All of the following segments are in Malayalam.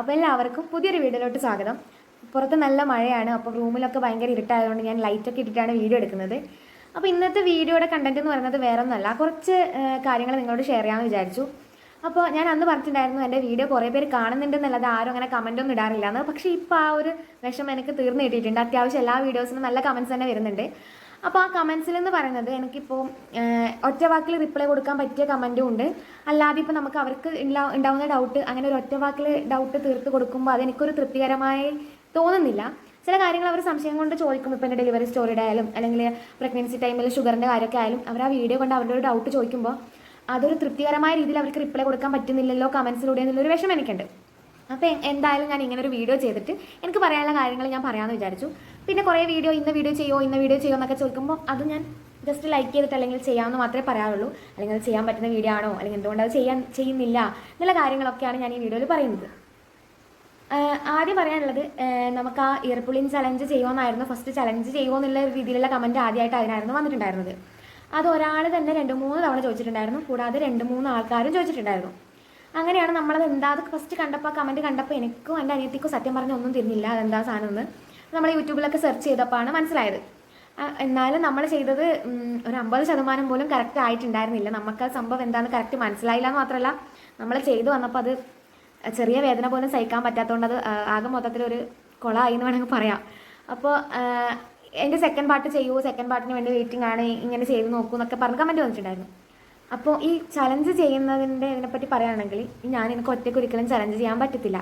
അപ്പോൾ എല്ലാവർക്കും പുതിയൊരു വീഡിയോയിലോട്ട് സ്വാഗതം. പുറത്ത് നല്ല മഴയാണ് അപ്പോൾ റൂമിലൊക്കെ ഭയങ്കര ഇരുട്ടായതുകൊണ്ട് ഞാൻ ലൈറ്റൊക്കെ ഇട്ടിട്ടാണ് വീഡിയോ എടുക്കുന്നത്. അപ്പോൾ ഇന്നത്തെ വീഡിയോയുടെ കണ്ടന്റ് എന്ന് പറയുന്നത് വേറെ ഒന്നുമല്ല കുറച്ച് കാര്യങ്ങൾ നിങ്ങളോട് ഷെയർ ചെയ്യാമെന്ന് വിചാരിച്ചു. അപ്പോൾ ഞാൻ അന്ന് പറഞ്ഞിട്ടുണ്ടായിരുന്നു എന്റെ വീഡിയോ കുറേ പേര് കാണുന്നുണ്ടെന്നല്ലാതെ ആരും അങ്ങനെ കമന്റ് ഒന്നും ഇടാറില്ല എന്ന് പക്ഷേ ഇപ്പോൾ ആ ഒരു വിഷമം എനിക്ക് തീർന്നു കിട്ടിയിട്ടുണ്ട്. അത്യാവശ്യം എല്ലാ വീഡിയോസിനും നല്ല കമൻസ് തന്നെ വരുന്നുണ്ട്. അപ്പോൾ ആ കമൻസിൽ എന്ന് പറയുന്നത് എനിക്കിപ്പോൾ ഒറ്റ വാക്കിൽ റിപ്ലൈ കൊടുക്കാൻ പറ്റിയ കമന്റും ഉണ്ട്. അല്ലാതെ ഇപ്പോൾ നമുക്ക് അവർക്ക് ഉണ്ടാ- ഉണ്ടാവുന്ന ഡൗട്ട് അങ്ങനെ ഒരു ഒറ്റ വാക്കിൽ ഡൗട്ട് തീർത്ത് കൊടുക്കുമ്പോൾ അതെനിക്കൊരു തൃപ്തികരമായി തോന്നുന്നില്ല. ചില കാര്യങ്ങൾ അവർ സംശയം കൊണ്ട് ചോദിക്കുമ്പോൾ ഇപ്പോൾ എന്റെ ഡെലിവറി സ്റ്റോറിയുടെ ആയാലും അല്ലെങ്കിൽ പ്രഗ്നൻസി ടൈമിൽ ഷുഗറിന്റെ കാര്യമൊക്കെ ആയാലും അവർ ആ വീഡിയോ കൊണ്ട് അവരുടെ ഒരു ഡൗട്ട് ചോദിക്കുമ്പോൾ അതൊരു തൃപ്തികരമായ രീതിയിൽ അവർക്ക് റിപ്ലൈ കൊടുക്കാൻ പറ്റുന്നില്ലല്ലോ കമൻസിലൂടെ എന്നുള്ളൊരു വിഷമം എനിക്കുണ്ട്. അപ്പോൾ എന്തായാലും ഞാൻ ഇങ്ങനെ ഒരു വീഡിയോ ചെയ്തിട്ട് എനിക്ക് പറയാനുള്ള കാര്യങ്ങൾ ഞാൻ പറയാമെന്ന് വിചാരിച്ചു. പിന്നെ കുറേ വീഡിയോ ഇന്ന വീഡിയോ ചെയ്യോ ഇന്ന വീഡിയോ ചെയ്യോ എന്നൊക്കെ ചോദിക്കുമ്പോൾ അത് ഞാൻ ജസ്റ്റ് ലൈക്ക് ചെയ്തിട്ട് അല്ലെങ്കിൽ ചെയ്യാമെന്ന് മാത്രമേ പറയാറുള്ളൂ. അല്ലെങ്കിൽ അത് ചെയ്യാൻ പറ്റുന്ന വീഡിയോ ആണോ അല്ലെങ്കിൽ എന്തുകൊണ്ട് അത് ചെയ്യാൻ ചെയ്യുന്നില്ല എന്നുള്ള കാര്യങ്ങളൊക്കെയാണ് ഞാൻ ഈ വീഡിയോയിൽ പറയുന്നത്. ആദ്യം പറയാനുള്ളത് നമുക്ക് ആ ഇയർപുളിൻ ചലഞ്ച് ചെയ്യുമെന്നായിരുന്നു. ഫസ്റ്റ് ചലഞ്ച് ചെയ്യുമോ എന്നുള്ള രീതിയിലുള്ള കമന്റ് ആദ്യമായിട്ട് അതിനായിരുന്നു വന്നിട്ടുണ്ടായിരുന്നത്. അത് ഒരാൾ തന്നെ രണ്ട് മൂന്ന് തവണ ചോദിച്ചിട്ടുണ്ടായിരുന്നു. കൂടാതെ രണ്ട് മൂന്ന് ആൾക്കാരും ചോദിച്ചിട്ടുണ്ടായിരുന്നു. അങ്ങനെയാണ് നമ്മളത് എന്താ അത് ഫസ്റ്റ് കണ്ടപ്പോൾ ആ കമന്റ് കണ്ടപ്പോൾ എനിക്കും എന്റെ അനിയത്തിക്കും സത്യം പറഞ്ഞ ഒന്നും തിരിഞ്ഞില്ല അതെന്താ സാധനം എന്ന് നമ്മൾ യൂട്യൂബിലൊക്കെ സെർച്ച് ചെയ്തപ്പോഴാണ് മനസ്സിലായത്. എന്നാലും നമ്മൾ ചെയ്തത് ഒരു അമ്പത് ശതമാനം പോലും കറക്റ്റ് ആയിട്ടുണ്ടായിരുന്നില്ല. നമുക്ക് ആ സംഭവം എന്താണെന്ന് കറക്റ്റ് മനസ്സിലായില്ല എന്ന് മാത്രമല്ല നമ്മൾ ചെയ്തു വന്നപ്പോൾ അത് ചെറിയ വേദന പോലും സഹിക്കാൻ പറ്റാത്തതുകൊണ്ട് അത് ആകെ ആകെ മൊത്തത്തിലൊരു കൊളായി എന്ന് വേണമെങ്കിൽ പറയാം. അപ്പോൾ എന്റെ സെക്കൻഡ് പാർട്ട് ചെയ്യൂ സെക്കൻഡ് പാർട്ടിന് വേണ്ടി വെയിറ്റിംഗ് ആണ് ഇങ്ങനെ ചെയ്ത് നോക്കൂ എന്നൊക്കെ പറഞ്ഞ് കമന്റ് വന്നിട്ടുണ്ടായിരുന്നു. അപ്പോൾ ഈ ചലഞ്ച് ചെയ്യുന്നതിന്റെ ഇതിനെപ്പറ്റി പറയുകയാണെങ്കിൽ ഞാൻ എനിക്ക് ഒറ്റയ്ക്ക് ഒരിക്കലും ചലഞ്ച് ചെയ്യാൻ പറ്റത്തില്ല.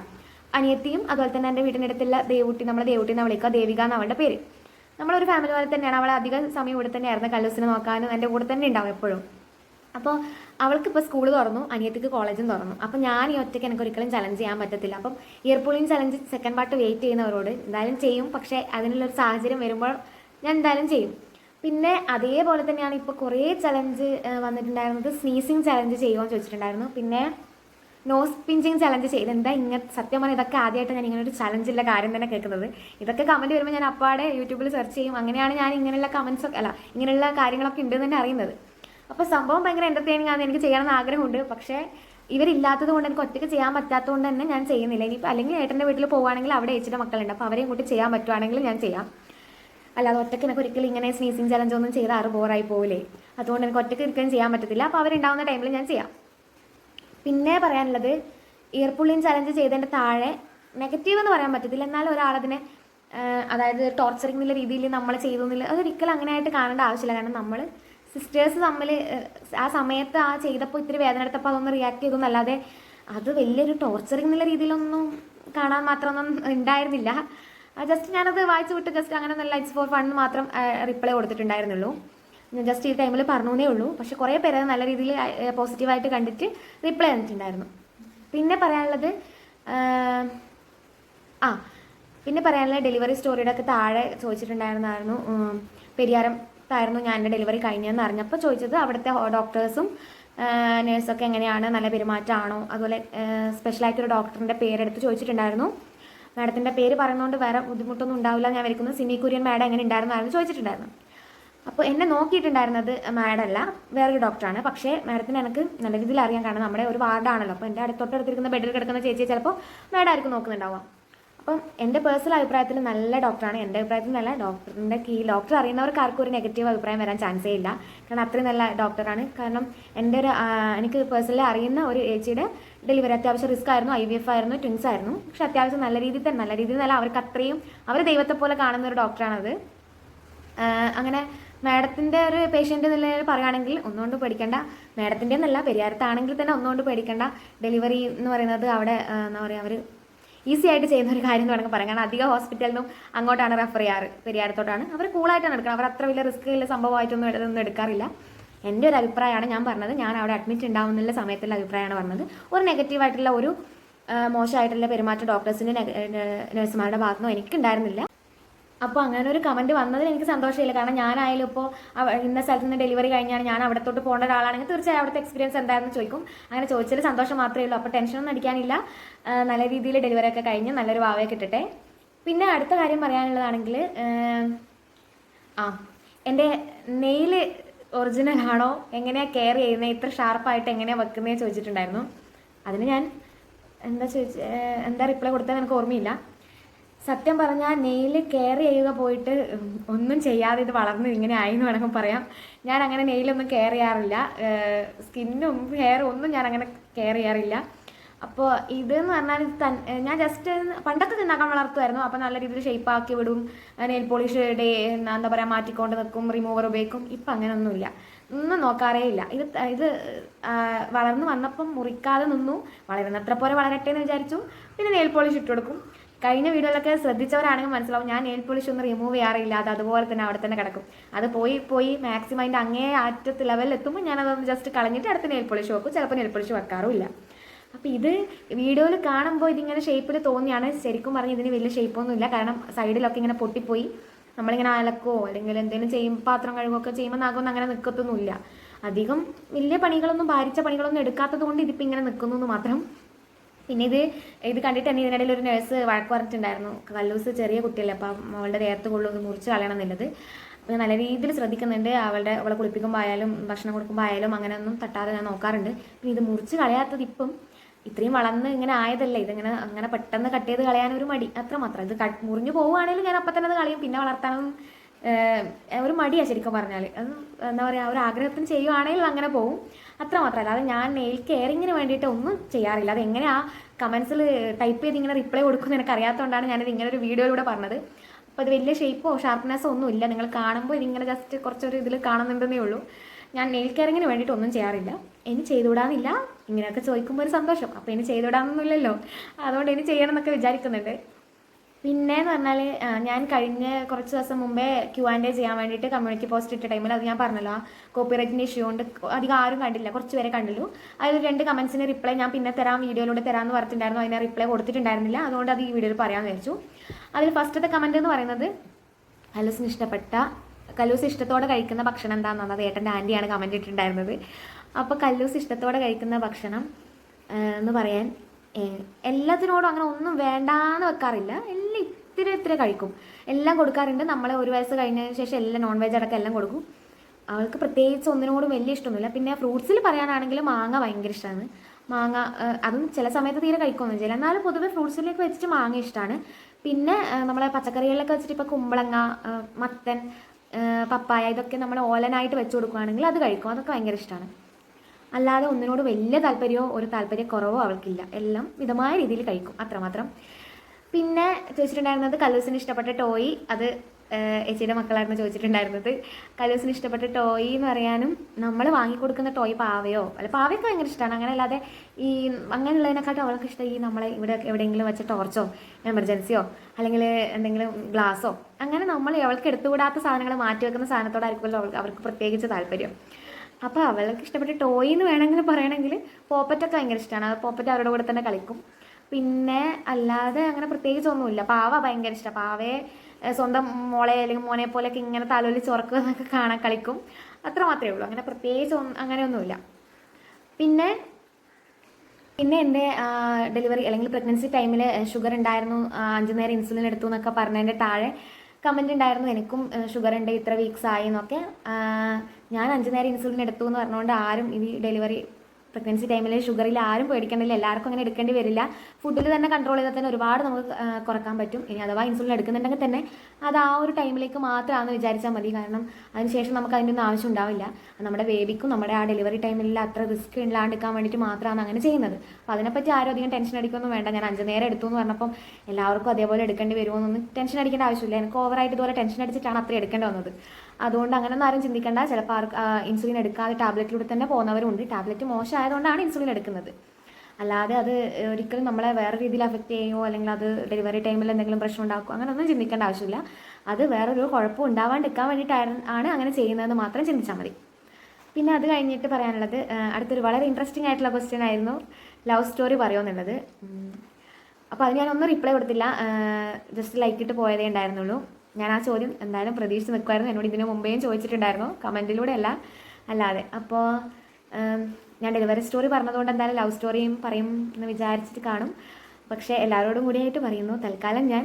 അനിയത്തിയും അതുപോലെ തന്നെ എന്റെ അടുത്തുള്ള ദേവൂട്ടി നമ്മളെ ദേവൂട്ടി എന്ന് വിളിക്കുക ദേവിക എന്ന് അവളുടെ പേര്. നമ്മളൊരു ഫാമിലി പോലെ തന്നെയാണ്. അവൾ അധികം സമയം ഇവിടെ തന്നെയായിരുന്നു കല്ലൂസിനെ നോക്കാനും എന്റെ കൂടെ തന്നെ ഉണ്ടാവും എപ്പോഴും. അപ്പോൾ അവൾക്ക് ഇപ്പോൾ സ്കൂൾ തുറന്നു അനിയത്തിക്ക് കോളേജും തുറന്നു. അപ്പോൾ ഞാൻ ഈ ഒറ്റയ്ക്ക് എനിക്ക് ഒരിക്കലും ചലഞ്ച് ചെയ്യാൻ പറ്റത്തില്ല. അപ്പം ഇയർപോളിയും ചലഞ്ച് സെക്കൻഡ് പാർട്ട് വെയിറ്റ് ചെയ്യുന്നവരോട് എന്തായാലും ചെയ്യും. പക്ഷേ അതിനുള്ളൊരു സാഹചര്യം വരുമ്പോൾ ഞാൻ എന്തായാലും ചെയ്യും. പിന്നെ അതേപോലെ തന്നെയാണ് ഇപ്പോൾ കുറേ ചലഞ്ച് വന്നിട്ടുണ്ടായിരുന്നത്. സ്നീസിങ് ചലഞ്ച് ചെയ്യുമോ എന്ന് ചോദിച്ചിട്ടുണ്ടായിരുന്നു. പിന്നെ നോസ് പിഞ്ചിങ് ചലഞ്ച് ചെയ്ത് എന്താ ഇങ്ങനെ സത്യം പറഞ്ഞാൽ ഇതൊക്കെ ആദ്യമായിട്ട് ഞാൻ ഇങ്ങനെ ഒരു ചലഞ്ചിന്റെ കാര്യം തന്നെ കേൾക്കുന്നത്. ഇതൊക്കെ കമന്റ് വരുമ്പോൾ ഞാൻ അപ്പാടെ യൂട്യൂബിൽ സെർച്ച് ചെയ്യും. അങ്ങനെയാണ് ഞാൻ ഇങ്ങനെയുള്ള കമൻസ് അല്ല ഇങ്ങനെയുള്ള കാര്യങ്ങളൊക്കെ ഉണ്ടെന്ന് തന്നെ അറിയുന്നത്. അപ്പോൾ സംഭവം ഭയങ്കര എന്റർടൈനിങ് ആണ്. എനിക്ക് ചെയ്യണമെന്ന് ആഗ്രഹമുണ്ട്. പക്ഷേ ഇവരില്ലാത്തത് കൊണ്ട് എനിക്ക് ഒറ്റയ്ക്ക് ചെയ്യാൻ പറ്റാത്തത് കൊണ്ട് തന്നെ ഞാൻ ചെയ്യുന്നില്ല. ഇനിയിപ്പോൾ അല്ലെങ്കിൽ ഏട്ടന്റെ വീട്ടിൽ പോവുകയാണെങ്കിൽ അവിടെ ഏച്ചിയുടെ മക്കളുണ്ട്. അപ്പോൾ അവരെയും കൂട്ടി ചെയ്യാൻ പറ്റുവാണെങ്കിൽ ഞാൻ ചെയ്യാം. അല്ലാതെ ഒറ്റയ്ക്ക് എനിക്ക് ഒരിക്കലും ഇങ്ങനെ സ്നീസിങ് ചലഞ്ച് ഒന്നും ചെയ്ത് ആറ് ബോറായി പോവില്ലേ? അതുകൊണ്ട് എനിക്ക് ഒറ്റയ്ക്ക് ഇരിക്കാൻ ചെയ്യാൻ പറ്റത്തില്ല. അപ്പോൾ അവരുണ്ടാവുന്ന ടൈമിൽ ഞാൻ ചെയ്യാം. പിന്നെ പറയാനുള്ളത് ഇയർപുള്ളിങ് ചലഞ്ച് ചെയ്തതിന്റെ താഴെ നെഗറ്റീവ് എന്ന് പറയാൻ പറ്റത്തില്ല. എന്നാലും ഒരാളതിനെ അതായത് ടോർച്ചറിങ് എന്നുള്ള രീതിയിൽ നമ്മൾ ചെയ്തു എന്നില്ല അതൊരിക്കലും അങ്ങനെ ആയിട്ട് കാണേണ്ട ആവശ്യമില്ല. കാരണം നമ്മൾ സിസ്റ്റേഴ്സ് തമ്മിൽ ആ സമയത്ത് ആ ചെയ്തപ്പോൾ ഇത്തിരി വേദന എടുത്തപ്പോൾ അതൊന്ന് റിയാക്ട് ചെയ്തു എന്നല്ലാതെ അത് വലിയൊരു ടോർച്ചറിങ് എന്നുള്ള രീതിയിലൊന്നും കാണാൻ മാത്രമൊന്നും ഉണ്ടായിരുന്നില്ല. ജസ്റ്റ് ഞാനത് വായിച്ചു വിട്ട് ജസ്റ്റ് അങ്ങനെ നല്ല ലൈറ്റ്സ് ഫോർ ഫണ്ട് മാത്രം റിപ്ലൈ കൊടുത്തിട്ടുണ്ടായിരുന്നുള്ളൂ. ഞാൻ ജസ്റ്റ് ഈ ടൈമിൽ പറഞ്ഞേ ഉള്ളൂ. പക്ഷെ കുറേ പേര് നല്ല രീതിയിൽ പോസിറ്റീവായിട്ട് കണ്ടിട്ട് റിപ്ലൈ തന്നിട്ടുണ്ടായിരുന്നു. പിന്നെ പറയാനുള്ളത് ആ പിന്നെ പറയാനുള്ളത് ഡെലിവറി സ്റ്റോറിയുടെ ഒക്കെ താഴെ ചോദിച്ചിട്ടുണ്ടായിരുന്നായിരുന്നു ഉം, പെരിയാരത്തായിരുന്നു ഞാൻ എന്റെ ഡെലിവറി കഴിഞ്ഞതെന്ന് അറിഞ്ഞപ്പോൾ ചോദിച്ചത് അവിടുത്തെ ഡോക്ടേഴ്സും നേഴ്സൊക്കെ എങ്ങനെയാണ്? നല്ല പെരുമാറ്റമാണോ? അതുപോലെ സ്പെഷ്യലായിട്ടൊരു ഡോക്ടറിന്റെ പേരെടുത്ത് ചോദിച്ചിട്ടുണ്ടായിരുന്നു. മാഡത്തിന്റെ പേര് പറയുന്നതുകൊണ്ട് വേറെ ബുദ്ധിമുട്ടൊന്നും ഉണ്ടാവില്ല. ഞാൻ വരയ്ക്കുന്നത് സിമി കുര്യൻ മാഡം എങ്ങനെ ഉണ്ടായിരുന്നായിരുന്നു ചോദിച്ചിട്ടുണ്ടായിരുന്നു. അപ്പോൾ എന്നെ നോക്കിയിട്ടുണ്ടായിരുന്നത് മാഡല്ല വേറൊരു ഡോക്ടറാണ് പക്ഷേ മാഡത്തിന് എനിക്ക് നല്ല രീതിയിൽ അറിയാൻ കാരണം നമ്മുടെ ഒരു വാർഡാണല്ലോ. അപ്പോൾ എന്റെ അടുത്ത് തൊട്ടടുത്തിരിക്കുന്ന ബെഡിൽ കിടക്കുന്ന ചേച്ചിയെ ചിലപ്പോൾ മാഡം ആയിരിക്കും നോക്കുന്നുണ്ടാവുക അപ്പം എന്റെ പേഴ്സണൽ അഭിപ്രായത്തിൽ നല്ല ഡോക്ടറാണ് എന്റെ അഭിപ്രായത്തിൽ നല്ല ഡോക്ടറിന്റെ കീ ഡോക്ടർ അറിയുന്നവർക്ക് ആർക്കും ഒരു നെഗറ്റീവ് അഭിപ്രായം വരാൻ ചാൻസേ ഇല്ല. കാരണം അത്രയും നല്ല ഡോക്ടറാണ് കാരണം എന്റെ ഒരു എനിക്ക് പേഴ്സണലി അറിയുന്ന ഒരു ചേച്ചിയുടെ ഡെലിവറി അത്യാവശ്യം റിസ്ക് ആയിരുന്നു ഐ വി എഫ് ആയിരുന്നു ട്വിൻസ് ആയിരുന്നു. പക്ഷെ അത്യാവശ്യം നല്ല രീതിയിൽ തന്നെ നല്ല രീതിയിൽ നല്ല അവർക്ക് അത്രയും അവർ ദൈവത്തെ പോലെ കാണുന്ന ഒരു ഡോക്ടറാണത് അങ്ങനെ മാഡത്തിന്റെ ഒരു പേഷ്യന്റ് നിലയിൽ പറയുകയാണെങ്കിൽ ഒന്നുകൊണ്ട് പേടിക്കേണ്ട. മാഡത്തിന്റെ എന്നല്ല പെരിയാരത്താണെങ്കിൽ തന്നെ ഒന്നുകൊണ്ട് പേടിക്കേണ്ട. ഡെലിവറി എന്ന് പറയുന്നത് അവിടെ എന്താ പറയുക അവർ ഈസി ആയിട്ട് ചെയ്യുന്ന ഒരു കാര്യം എന്ന് വേണമെങ്കിൽ പറയാം. കാരണം അധികം ഹോസ്പിറ്റലിൽ നിന്നും അങ്ങോട്ടാണ് റെഫർ ചെയ്യാറ് പെരിയാരത്തോട്ടാണ്. അവർ കൂളായിട്ടാണ് എടുക്കുന്നത് അവർ അത്ര വലിയ റിസ്ക് ഉള്ള സംഭവമായിട്ടൊന്നും ഇതൊന്നും എടുക്കാറില്ല. എന്റെ ഒരു അഭിപ്രായമാണ് ഞാൻ പറഞ്ഞത്. ഞാൻ അവിടെ അഡ്മിറ്റ് ഉണ്ടാവുന്നുള്ള സമയത്തുള്ള അഭിപ്രായമാണ് പറഞ്ഞത്. ഒരു നെഗറ്റീവായിട്ടുള്ള ഒരു മോശമായിട്ടുള്ള പെരുമാറ്റം ഡോക്ടേഴ്സിന്റെ നഴ്സുമാരുടെ ഭാഗത്തുനിന്നും എനിക്കുണ്ടായിരുന്നില്ല. അപ്പോൾ അങ്ങനെ ഒരു കമന്റ് വന്നതിൽ എനിക്ക് സന്തോഷമില്ല. കാരണം ഞാനായാലും ഇപ്പോൾ ഇന്ന സ്ഥലത്ത് നിന്ന് ഡെലിവറി കഴിഞ്ഞാണ് ഞാൻ അവിടത്തോട്ട് പോകേണ്ട ഒരാളാണെങ്കിൽ തീർച്ചയായും അവിടുത്തെ എക്സ്പീരിയൻസ് എന്തായിരുന്നു ചോദിക്കും. അങ്ങനെ ചോദിച്ചാൽ സന്തോഷം മാത്രമേ ഉള്ളൂ. അപ്പോൾ ടെൻഷനൊന്നും അടിക്കാനില്ല. നല്ല രീതിയിൽ ഡെലിവറി ഒക്കെ കഴിഞ്ഞ് നല്ലൊരു വാവയൊക്കെ കിട്ടട്ടെ. പിന്നെ അടുത്ത കാര്യം പറയാനുള്ളതാണെങ്കിൽ ആ എന്റെ നെയിൽ ഒറിജിനൽ ആണോ? എങ്ങനെയാണ് കെയർ ചെയ്യുന്നത് ഇത്ര ഷാർപ്പായിട്ട് എങ്ങനെയാണ് വെക്കുന്നത് ചോദിച്ചിട്ടുണ്ടായിരുന്നു. അതിന് ഞാൻ എന്താ ചോദിച്ച എന്താ റിപ്ലൈ കൊടുത്തതെന്ന് എനിക്ക് ഓർമ്മയില്ല. സത്യം പറഞ്ഞാൽ നെയിൽ കെയർ ചെയ്യുക പോയിട്ട് ഒന്നും ചെയ്യാതെ ഇത് വളർന്ന് ഇങ്ങനെ ആയി എന്ന് വേണമെങ്കിൽ പറയാം. ഞാൻ അങ്ങനെ നെയിലൊന്നും കെയർ ചെയ്യാറില്ല. സ്കിന്നും ഹെയറും ഒന്നും ഞാൻ അങ്ങനെ കെയർ ചെയ്യാറില്ല. അപ്പോൾ എന്ന് പറഞ്ഞാൽ തൻ ഞാൻ ജസ്റ്റ് പണ്ടൊക്കെ തിന്നാക്കാൻ വളർത്തുമായിരുന്നു. അപ്പോൾ നല്ല രീതിയിൽ ഷേപ്പ് ആക്കി വിടും. നെയിൽ പോളിഷ് ഡേ എന്താ പറയുക മാറ്റിക്കൊണ്ട് നിൽക്കും റിമൂവർ ഉപയോഗിക്കും. ഇപ്പം അങ്ങനെയൊന്നുമില്ല. ഒന്നും നോക്കാറേ ഇല്ല. ഇത് ഇത് വളർന്നു വന്നപ്പം മുറിക്കാതെ നിന്നു. വളരുന്നത്ര പോലെ വളരട്ടെ എന്ന് വിചാരിച്ചു. പിന്നെ നെയിൽ പോളിഷ് ഇട്ട് കൊടുക്കും. കഴിഞ്ഞ വീഡിയോയിലൊക്കെ ശ്രദ്ധിച്ചവരാണെങ്കിൽ മനസ്സിലാവും. ഞാൻ നെയിൽ പോളിഷ് ഒന്നും റിമൂവ് ചെയ്യാറില്ല. അത് അതുപോലെ തന്നെ അവിടെ തന്നെ കിടക്കും. അത് പോയി പോയി മാക്സിമം അതിന്റെ അങ്ങേ അറ്റത്ത് ലെവലിൽ എത്തുമ്പോൾ ഞാനത് ജസ്റ്റ് കളഞ്ഞിട്ട് അടുത്ത നെയിൽ പോളിഷ് വെക്കും. ചിലപ്പോൾ നെയിൽ പോളിഷ് വെക്കാറുമില്ല അപ്പോൾ ഇത് വീഡിയോയിൽ കാണുമ്പോൾ ഇതിങ്ങനെ ഷേപ്പിൽ തോന്നിയാണ്. ശരിക്കും പറഞ്ഞ് ഇതിന് വലിയ ഷേപ്പൊന്നുമില്ല കാരണം സൈഡിലൊക്കെ ഇങ്ങനെ പൊട്ടിപ്പോയി. നമ്മളിങ്ങനെ അലക്കോ അല്ലെങ്കിൽ എന്തെങ്കിലും ചെയ്യും പാത്രം കഴുകുമൊക്കെ ചെയ്യുമ്പോൾ നാഗമൊന്നും അങ്ങനെ നിൽക്കത്തൊന്നുമില്ല അധികം വലിയ പണികളൊന്നും ഭാരിച്ച പണികളൊന്നും എടുക്കാത്തത് കൊണ്ട് ഇതിപ്പോൾ ഇങ്ങനെ നിൽക്കുന്നു എന്ന് മാത്രം. പിന്നെ ഇത് ഇത് കണ്ടിട്ട് തന്നെ ഇതിനിടയിൽ ഒരു നേഴ്സ് വഴക്ക് പറഞ്ഞിട്ടുണ്ടായിരുന്നു. കല്ലൂസ് ചെറിയ കുട്ടിയല്ലേ അപ്പം അവളുടെ ദേഹത്ത് കൊള്ളു മുറിച്ച് കളയണം എന്നുള്ളത് അപ്പോൾ നല്ല രീതിയിൽ ശ്രദ്ധിക്കുന്നുണ്ട്. അവളുടെ അവളെ കുളിപ്പിക്കുമ്പോൾ ആയാലും ഭക്ഷണം കൊടുക്കുമ്പോൾ ആയാലും അങ്ങനെയൊന്നും തട്ടാതെ ഞാൻ നോക്കാറുണ്ട്. പിന്നെ ഇത് മുറിച്ച് കളയാത്തത് ഇപ്പം ഇത്രയും വളർന്ന് ഇങ്ങനെ ആയതല്ലേ? ഇതിങ്ങനെ അങ്ങനെ പെട്ടെന്ന് കട്ട് ചെയ്ത് കളയാൻ ഒരു മടി. അത്ര മാത്രം. ഇത് കട്ട് മുറിഞ്ഞു പോവുകയാണെങ്കിൽ ഞാൻ അപ്പം തന്നെ അത് കളയും. പിന്നെ വളർത്താനും ഒരു മടിയാണ് ശരിക്കും പറഞ്ഞാൽ അത് എന്താ പറയുക ഒരു ആഗ്രഹത്തിന് ചെയ്യുവാണെങ്കിൽ അങ്ങനെ പോകും അത്ര മാത്രം. അല്ലാതെ ഞാൻ നെയിൽ കെയറിങ്ങിന് വേണ്ടിയിട്ട് ഒന്നും ചെയ്യാറില്ല. അത് എങ്ങനെയാ കമൻസിൽ ടൈപ്പ് ചെയ്ത് ഇങ്ങനെ റിപ്ലൈ കൊടുക്കുമെന്ന് എനിക്ക് അറിയാത്തതുകൊണ്ടാണ് ഞാനിത് ഇങ്ങനെ ഒരു വീഡിയോയിലൂടെ പറഞ്ഞത്. അപ്പോൾ അത് വലിയ ഷേപ്പോ ഷാർപ്പ്നെസ്സോ ഒന്നുമില്ല നിങ്ങൾ കാണുമ്പോൾ ഇതിങ്ങനെ ജസ്റ്റ് കുറച്ചൊരു ഇതിൽ കാണുന്നുണ്ടെന്നേ ഉള്ളൂ. ഞാൻ നെയിൽ കെയറിങ്ങിന് വേണ്ടിയിട്ട് ഒന്നും ചെയ്യാറില്ല. ഇനി ചെയ്തുവിടാനില്ല ഇങ്ങനെയൊക്കെ ചോദിക്കുമ്പോൾ ഒരു സന്തോഷം. അപ്പോൾ ഇനി ചെയ്തുവിടാമെന്നില്ലല്ലോ അതുകൊണ്ട് ഇനി ചെയ്യണം എന്നൊക്കെ വിചാരിക്കുന്നുണ്ട്. പിന്നെ എന്ന് പറഞ്ഞാൽ ഞാൻ കഴിഞ്ഞ കുറച്ച് ദിവസം മുമ്പേ ക്യു ആൻഡ് എ ചെയ്യാൻ വേണ്ടിയിട്ട് കമ്മ്യൂണിറ്റി പോസ്റ്റ് ഇട്ട ടൈമിൽ അത് ഞാൻ പറഞ്ഞല്ലോ. കോപ്പിറൈറ്റിന്റെ ഇഷ്യൂ കൊണ്ട് അധികം ആരും കണ്ടില്ല. കുറച്ച് പേരെ കണ്ടുള്ളൂ. അതിൽ രണ്ട് കമൻസിന് റിപ്ലൈ ഞാൻ പിന്നെ തരാം വീഡിയോയിലൂടെ തരാമെന്ന് പറഞ്ഞിട്ടുണ്ടായിരുന്നു. അതിനെ റിപ്ലൈ കൊടുത്തിട്ടുണ്ടായിരുന്നില്ല. അതുകൊണ്ട് അത് ഈ വീഡിയോയിൽ പറയാമെന്ന് വിചാരിച്ചു. അതിൽ ഫസ്റ്റത്തെ കമന്റ് എന്ന് പറയുന്നത് ഹലോസിന് ഇഷ്ടപ്പെട്ട കല്ലൂസ് ഇഷ്ടത്തോടെ കഴിക്കുന്ന ഭക്ഷണം എന്താണെന്നാണ് അത് ഏട്ടന്റെ ആന്റിയാണ് കമന്റ് ഇട്ടിട്ടുണ്ടായിരുന്നത്. അപ്പോൾ കല്ലൂസ് ഇഷ്ടത്തോടെ കഴിക്കുന്ന ഭക്ഷണം എന്ന് പറയാൻ എല്ലാത്തിനോടും അങ്ങനെ ഒന്നും വേണ്ടാന്ന് വെക്കാറില്ല. എല്ലാം ഇത്തിരി ഇത്തിരി കഴിക്കും. എല്ലാം കൊടുക്കാറുണ്ട്. നമ്മളെ ഒരു വയസ്സ് കഴിഞ്ഞതിന് ശേഷം എല്ലാം നോൺ വെജ് അടക്കം എല്ലാം കൊടുക്കും. അവൾക്ക് പ്രത്യേകിച്ച് ഒന്നിനോടും വലിയ ഇഷ്ടമൊന്നുമില്ല. പിന്നെ ഫ്രൂട്ട്സിൽ പറയാനാണെങ്കിൽ മാങ്ങ ഭയങ്കര ഇഷ്ടമാണ്. മാങ്ങ അതും ചില സമയത്ത് തീരെ കഴിക്കുമെന്ന് ചെയ്യില്ല. എന്നാലും പൊതുവെ ഫ്രൂട്ട്സിലേക്ക് വെച്ചിട്ട് മാങ്ങ ഇഷ്ടമാണ്. പിന്നെ നമ്മളെ പച്ചക്കറികളിലൊക്കെ വെച്ചിട്ട് ഇപ്പോൾ കുമ്പളങ്ങ മത്തൻ പപ്പായ ഇതൊക്കെ നമ്മൾ ഓലനായിട്ട് വെച്ച് കൊടുക്കുകയാണെങ്കിൽ അത് കഴിക്കും. അതൊക്കെ ഭയങ്കര ഇഷ്ടമാണ് അല്ലാതെ ഒന്നിനോട് വലിയ താല്പര്യമോ ഒരു താല്പര്യക്കുറവോ അവൾക്കില്ല. എല്ലാം മിതമായ രീതിയിൽ കഴിക്കും. അത്രമാത്രം. പിന്നെ ചോദിച്ചിട്ടുണ്ടായിരുന്നത് കലൂസിന് ഇഷ്ടപ്പെട്ട ടോയ് അത് എച്ചിയുടെ മക്കളായിരുന്നു ചോദിച്ചിട്ടുണ്ടായിരുന്നത്. കലൂസിന് ഇഷ്ടപ്പെട്ട ടോയ് എന്ന് പറയാനും നമ്മൾ വാങ്ങിക്കൊടുക്കുന്ന ടോയ് പാവയോ? അല്ല പാവയൊക്കെ ഭയങ്കര ഇഷ്ടമാണ് അങ്ങനെ അല്ലാതെ ഈ അങ്ങനെയുള്ളതിനെക്കാട്ടും അവൾക്ക് ഇഷ്ടം ഈ നമ്മളെ ഇവിടെ എവിടെയെങ്കിലും വെച്ച ടോർച്ചോ എമർജൻസിയോ അല്ലെങ്കിൽ എന്തെങ്കിലും ഗ്ലാസ്സോ അങ്ങനെ നമ്മൾ അവൾക്ക് എടുത്തുകൂടാത്ത സാധനങ്ങൾ മാറ്റി വെക്കുന്ന സാധനത്തോടായിരിക്കുമല്ലോ അവൾക്ക് അവർക്ക് പ്രത്യേകിച്ച് താല്പര്യം. അപ്പോൾ അവൾക്ക് ഇഷ്ടപ്പെട്ട ടോയ് എന്ന് വേണമെങ്കിൽ പറയണമെങ്കിൽ പോപ്പറ്റൊക്കെ ഭയങ്കര ഇഷ്ടമാണ് പോപ്പറ്റ് അവരുടെ കൂടെ തന്നെ കളിക്കും. പിന്നെ അല്ലാതെ അങ്ങനെ പ്രത്യേകിച്ച് ഒന്നുമില്ല. പാവ ഭയങ്കര ഇഷ്ടമാണ് പാവയെ സ്വന്തം മോളെ അല്ലെങ്കിൽ മോനെ പോലെയൊക്കെ ഇങ്ങനെ തലോലി ചൊറക്കുക എന്നൊക്കെ കാണാൻ കളിക്കും. അത്ര മാത്രമേ ഉള്ളൂ. അങ്ങനെ പ്രത്യേകിച്ച് അങ്ങനെ അങ്ങനെയൊന്നുമില്ല പിന്നെ പിന്നെ എന്റെ ഡെലിവറി അല്ലെങ്കിൽ പ്രഗ്നൻസി ടൈമിൽ ഷുഗർ ഉണ്ടായിരുന്നു. അഞ്ചു നേരം ഇൻസുലിൻ എടുത്തു എന്നൊക്കെ പറഞ്ഞതിന്റെ താഴെ കമന്റ് ഉണ്ടായിരുന്നു. എനിക്കും ഷുഗർ ഉണ്ട് ഇത്ര വീക്സ് ആയി എന്നൊക്കെ. ഞാൻ അഞ്ചു നേരം ഇൻസുലിൻ എടുത്തു എന്ന് പറഞ്ഞുകൊണ്ട് ആരും ഈ ഡെലിവറി പ്രഗ്നൻസി ടൈമിൽ ഷുഗറിൽ ആരും പേടിക്കണ്ടില്ല എല്ലാവർക്കും അങ്ങനെ എടുക്കേണ്ടി വരില്ല. ഫുഡിൽ തന്നെ കൺട്രോൾ ചെയ്താൽ തന്നെ ഒരുപാട് നമുക്ക് കുറയ്ക്കാൻ പറ്റും. ഇനി അഥവാ ഇൻസുലിൻ എടുക്കുന്നുണ്ടെങ്കിൽ തന്നെ അത് ആ ഒരു ടൈമിലേക്ക് മാത്രമാണെന്ന് വിചാരിച്ചാൽ മതി. കാരണം അതിനുശേഷം നമുക്ക് അതിന്റെ ഒന്നും ആവശ്യം ഉണ്ടാവില്ല. നമ്മുടെ ബേബിക്കും നമ്മുടെ ആ ഡെലിവറി ടൈമിൽ അത്ര റിസ്ക് ഇല്ലാണ്ടിരിക്കാൻ വേണ്ടിയിട്ട് മാത്രമാണ് അങ്ങനെ ചെയ്യുന്നത്. അപ്പോൾ അതിനെപ്പറ്റി ആരും അധികം ടെൻഷൻ അടിക്കൊന്നും വേണ്ട. ഞാൻ അഞ്ച് നേരം എടുത്തു എന്ന് പറഞ്ഞപ്പം എല്ലാവർക്കും അതേപോലെ എടുക്കേണ്ടി വരുമോ എന്നൊന്നും ടെൻഷൻ അടിക്കേണ്ട ആവശ്യമില്ല. എനിക്ക് ഓവറായിട്ട് ഇതുപോലെ ടെൻഷൻ അടിച്ചിട്ടാണ് അത്ര എടുക്കേണ്ടി വന്നത്. അതുകൊണ്ട് അങ്ങനെ ഒന്നും ആരും ചിന്തിക്കേണ്ട. ചിലപ്പോൾ ആർക്ക് ഇൻസുലിൻ എടുക്കാതെ ടാബ്ലറ്റിലൂടെ തന്നെ പോകുന്നവരുണ്ട്. ടാബ്ലറ്റ് മോശമായതുകൊണ്ടാണ് ഇൻസുലിൻ എടുക്കുന്നത്. അല്ലാതെ അത് ഒരിക്കലും നമ്മളെ വേറെ രീതിയിൽ അഫക്റ്റ് ചെയ്യുമോ അല്ലെങ്കിൽ അത് ഡെലിവറി ടൈമിൽ എന്തെങ്കിലും പ്രശ്നം ഉണ്ടാക്കുമോ അങ്ങനെ ഒന്നും ചിന്തിക്കേണ്ട ആവശ്യമില്ല. അത് വേറൊരു കുഴപ്പം ഉണ്ടാവാണ്ടിരിക്കാൻ വേണ്ടിയിട്ടായിരുന്നു ആണ് അങ്ങനെ ചെയ്യുന്നതെന്ന് മാത്രം ചിന്തിച്ചാൽ മതി. പിന്നെ അത് കഴിഞ്ഞിട്ട് പറയാനുള്ളത് അടുത്തൊരു വളരെ ഇൻട്രസ്റ്റിംഗ് ആയിട്ടുള്ള ക്വസ്റ്റ്യൻ ആയിരുന്നു. ലവ് സ്റ്റോറി പറയുമെന്നുള്ളത്. അപ്പോൾ അത് ഞാനൊന്നും റിപ്ലൈ കൊടുത്തില്ല. ജസ്റ്റ് ലൈക്കിട്ട് പോയതേ ഉണ്ടായിരുന്നുള്ളൂ. ഞാൻ ആ ചോദ്യം എന്തായാലും പ്രതീക്ഷിച്ച് നിൽക്കുമായിരുന്നു എന്നോട് ഇതിനു മുമ്പേയും ചോദിച്ചിട്ടുണ്ടായിരുന്നു. കമന്റിലൂടെ അല്ല അല്ലാതെ അപ്പോൾ ഞാൻ ഡെലിവറി സ്റ്റോറി പറഞ്ഞതുകൊണ്ട് എന്തായാലും ലവ് സ്റ്റോറിയും പറയും എന്ന് വിചാരിച്ചിട്ട് കാണും. പക്ഷേ എല്ലാവരോടും കൂടിയായിട്ട് പറയുന്നു തൽക്കാലം ഞാൻ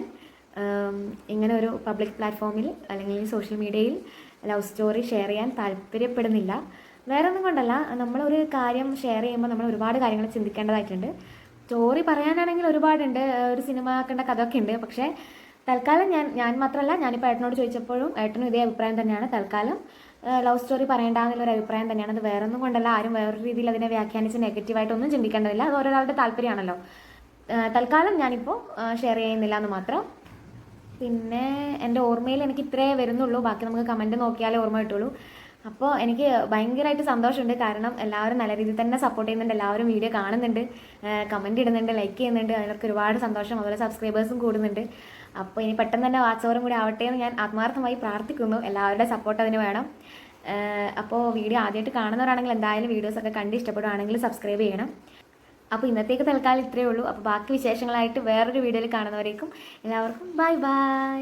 ഇങ്ങനെ ഒരു പബ്ലിക് പ്ലാറ്റ്ഫോമിൽ അല്ലെങ്കിൽ സോഷ്യൽ മീഡിയയിൽ ലവ് സ്റ്റോറി ഷെയർ ചെയ്യാൻ താല്പര്യപ്പെടുന്നില്ല. വേറെ ഒന്നും കൊണ്ടല്ല. നമ്മളൊരു കാര്യം ഷെയർ ചെയ്യുമ്പോൾ നമ്മൾ ഒരുപാട് കാര്യങ്ങൾ ചിന്തിക്കേണ്ടതായിട്ടുണ്ട്. സ്റ്റോറി പറയാനാണെങ്കിൽ ഒരുപാടുണ്ട്. ഒരു സിനിമ ആക്കേണ്ട ഒക്കെ ഉണ്ട്. പക്ഷേ തൽക്കാലം ഞാൻ ഞാൻ മാത്രമല്ല ഞാനിപ്പോൾ ഏട്ടനോട് ചോദിച്ചപ്പോഴും ഏട്ടനും ഇതേ അഭിപ്രായം തന്നെയാണ്. തൽക്കാലം ലവ് സ്റ്റോറി പറയേണ്ട എന്നുള്ളൊരു അഭിപ്രായം തന്നെയാണ്. അത് വേറൊന്നും കൊണ്ടല്ല ആരും വേറൊരു രീതിയിൽ അതിനെ വ്യാഖ്യാനിച്ച് നെഗറ്റീവായിട്ടൊന്നും ചിന്തിക്കേണ്ടതില്ല. അത് ഓരോരാളുടെ താല്പര്യമാണല്ലോ. തൽക്കാലം ഞാനിപ്പോൾ ഷെയർ ചെയ്യുന്നില്ല എന്ന് മാത്രം. പിന്നെ എന്റെ ഓർമ്മയിൽ എനിക്ക് ഇത്രേ വരുന്നുള്ളൂ. ബാക്കി നമുക്ക് കമന്റ് നോക്കിയാലേ ഓർമ്മ കിട്ടുള്ളൂ. അപ്പോൾ എനിക്ക് ഭയങ്കരമായിട്ട് സന്തോഷമുണ്ട്. കാരണം എല്ലാവരും നല്ല രീതിയിൽ തന്നെ സപ്പോർട്ട് ചെയ്യുന്നുണ്ട്. എല്ലാവരും വീഡിയോ കാണുന്നുണ്ട്. കമന്റ് ഇടുന്നുണ്ട് ലൈക്ക് ചെയ്യുന്നുണ്ട്. അതിനൊക്കെ ഒരുപാട് സന്തോഷം. അതുപോലെ സബ്സ്ക്രൈബേഴ്സും കൂടുന്നുണ്ട്. അപ്പോൾ ഇനി പെട്ടെന്ന് തന്നെ വാട്സവറും കൂടി ആവട്ടെ എന്ന് ഞാൻ ആത്മാർത്ഥമായി പ്രാർത്ഥിക്കുന്നു. എല്ലാവരുടെ സപ്പോർട്ട് അതിന് വേണം. അപ്പോൾ വീഡിയോ ആദ്യമായിട്ട് കാണുന്നവരാണെങ്കിൽ എന്തായാലും വീഡിയോസൊക്കെ കണ്ട് ഇഷ്ടപ്പെടുവാണെങ്കിൽ സബ്സ്ക്രൈബ് ചെയ്യണം. അപ്പോൾ ഇന്നത്തേക്ക് തൽക്കാലം ഇത്രയേ ഉള്ളൂ. അപ്പോൾ ബാക്കി വിശേഷങ്ങളായിട്ട് വേറൊരു വീഡിയോയിൽ കാണുന്നവരേക്കും എല്ലാവർക്കും ബൈ ബൈ